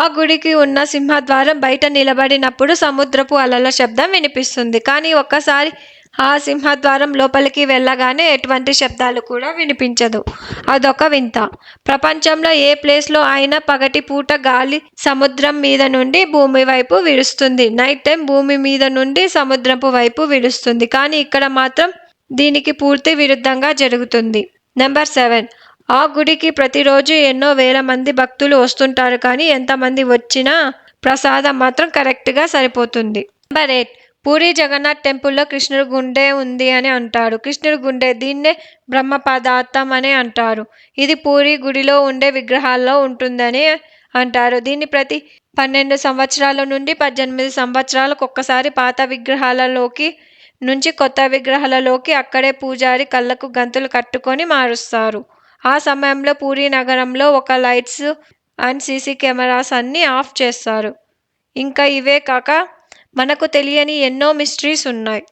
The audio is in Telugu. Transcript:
ఆ గుడికి ఉన్న సింహద్వారం బయట నిలబడినప్పుడు సముద్రపు అలల శబ్దం వినిపిస్తుంది. కానీ ఒక్కసారి ఆ సింహద్వారం లోపలికి వెళ్ళగానే ఎటువంటి శబ్దాలు కూడా వినిపించదు. అదొక వింత. ప్రపంచంలో ఏ ప్లేస్లో అయినా పగటి పూట గాలి సముద్రం మీద నుండి భూమి వైపు విడుస్తుంది నైట్ టైం భూమి మీద నుండి సముద్రపు వైపు విడుస్తుంది కానీ ఇక్కడ మాత్రం దీనికి పూర్తి విరుద్ధంగా జరుగుతుంది. నెంబర్ సెవెన్ ఆ గుడికి ప్రతిరోజు ఎన్నో వేల మంది భక్తులు వస్తుంటారు కానీ ఎంతమంది వచ్చినా ప్రసాదం మాత్రం కరెక్ట్గా సరిపోతుంది. నెంబర్ ఎయిట్ పూరి జగన్నాథ్ టెంపుల్లో కృష్ణుడి గుండె ఉంది అని అంటారు. కృష్ణుడి గుండె దీన్నే బ్రహ్మపదార్థం అని అంటారు. ఇది పూరి గుడిలో ఉండే విగ్రహాల్లో ఉంటుందని అంటారు. దీన్ని ప్రతి పన్నెండు సంవత్సరాల నుండి పద్దెనిమిది సంవత్సరాలకు ఒక్కసారి పాత విగ్రహాలలోకి నుంచి కొత్త విగ్రహాలలోకి అక్కడే పూజారి కళ్ళకు గంతులు కట్టుకొని మారుస్తారు. ఆ సమయంలో పూరీ నగరంలో ఒక లైట్స్ అండ్ సీసీ కెమెరాస్ అన్నీ ఆఫ్ చేస్తారు. ఇంకా ఇవే కాక మనకు తెలియని ఎన్నో మిస్టరీస్ ఉన్నాయి.